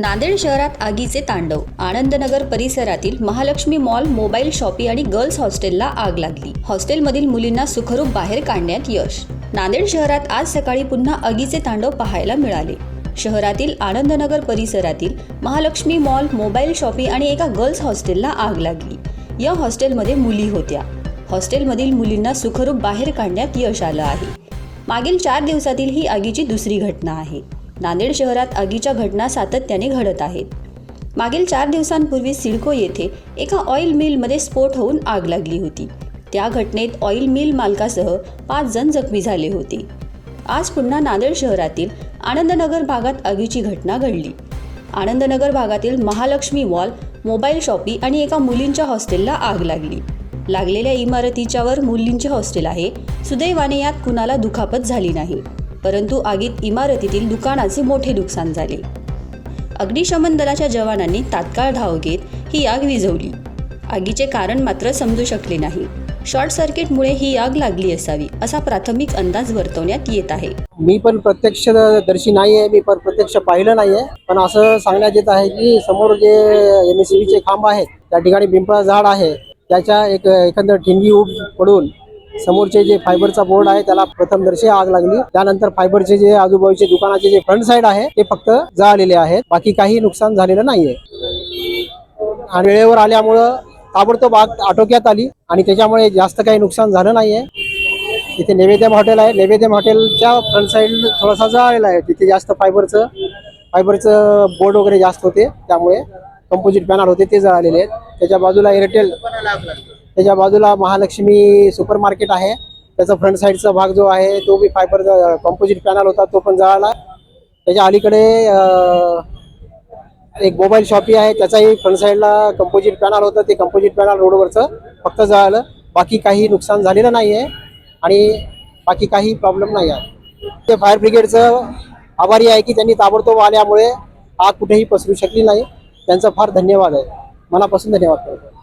नांदेड शहरात आगीचे तांडव. आनंदनगर परिसरातील महालक्ष्मी मॉल मोबाईल शॉपी आणि गर्ल्स हॉस्टेलला आग लागली. हॉस्टेलमधील मुलींना सुखरूप बाहेर काढण्यात यश. नांदेड शहरात आज सकाळी पुन्हा आगीचे तांडव पाहायला मिळाले. शहरातील आनंदनगर परिसरातील महालक्ष्मी मॉल मोबाईल शॉपी आणि एका गर्ल्स हॉस्टेलला आग लागली. या हॉस्टेलमध्ये मुली होत्या. हॉस्टेलमधील मुलींना सुखरूप बाहेर काढण्यात यश आलं आहे. मागील चार दिवसातील ही आगीची दुसरी घटना आहे. नांदेड शहरात आगीच्या घटना सातत्याने घडत आहेत. मागील चार दिवसांपूर्वी सिडको येथे एका ऑइल मिलमध्ये स्फोट होऊन आग लागली होती. त्या घटनेत ऑइल मिल मालकासह पाच जण जखमी झाले होते. आज पुन्हा नांदेड शहरातील आनंदनगर भागात आगीची घटना घडली. आनंदनगर भागातील महालक्ष्मी मॉल मोबाईल शॉपी आणि एका मुलींच्या हॉस्टेलला आग लागली. लागलेल्या इमारतीच्यावर मुलींचे हॉस्टेल आहे. सुदैवाने यात कुणाला दुखापत झाली नाही. परंतु आगीत इमारतीतील दुकानाचे मोठे नुकसान झाले. अग्निशमन दलाच्या जवानांनी तात्काळ धाव घेत ही आग विझवली. आगीचे कारण मात्र समजू शकले नाही. शॉर्ट सर्किटमुळे ही आग लागली असावी असा प्राथमिक अंदाज वर्तवण्यात येत आहे. मी पण प्रत्यक्षदर्शी नाही आहे मी पण प्रत्यक्ष पाहिलं नाही आहे पण असं सांगण्यात येत आहे की समोर जे एम एस चे खांब आहेत त्या ठिकाणी पिंपळा झाड आहे. त्याच्या एक एकंदर ठिणगी उब पडून समोरचे जे फायबरचा बोर्ड आहे त्याला प्रथमदर्शी आग लागली. त्यानंतर फायबरचे जे आजूबाजूचे दुकानाचे जे फ्रंट साईड आहे ते फक्त जळालेले आहेत. बाकी काही नुकसान झालेलं नाहीये. आणि वेळेवर आल्यामुळं ताबडतोब आग आटोक्यात आली आणि त्याच्यामुळे जास्त काही नुकसान झालं नाहीये. इथे नैवेद्यम हॉटेल आहे. नैवेद्यम हॉटेलच्या फ्रंट साईड थोडासा जळालेला आहे. तिथे जास्त फायबरचं फायबरचं बोर्ड वगैरे जास्त होते. त्यामुळे कंपोजिट पॅनल होते ते जळालेले आहेत. त्याच्या बाजूला एअरटेल त्याच्या बाजूला महालक्ष्मी सुपर मार्केट आहे. त्याचा फ्रंट साईडचा भाग जो आहे तो बी फायबरचा कंपोजिट पॅनल होता तो पण जळाला. त्याच्या अलीकडे एक मोबाईल शॉपी आहे त्याचाही फ्रंट साईडला कंपोजिट पॅनल होतं. ते कंपोजिट पॅनल रोडवरचं फक्त जळालं. बाकी काही नुकसान झालेलं नाही आहे आणि बाकी काही प्रॉब्लेम नाही आहे ते फायर ब्रिगेडचं आभारी आहे की त्यांनी ताबडतोब आल्यामुळे आग कुठेही पसरू शकली नाही. त्यांचा फार धन्यवाद आहे. मनापासून धन्यवाद करतो.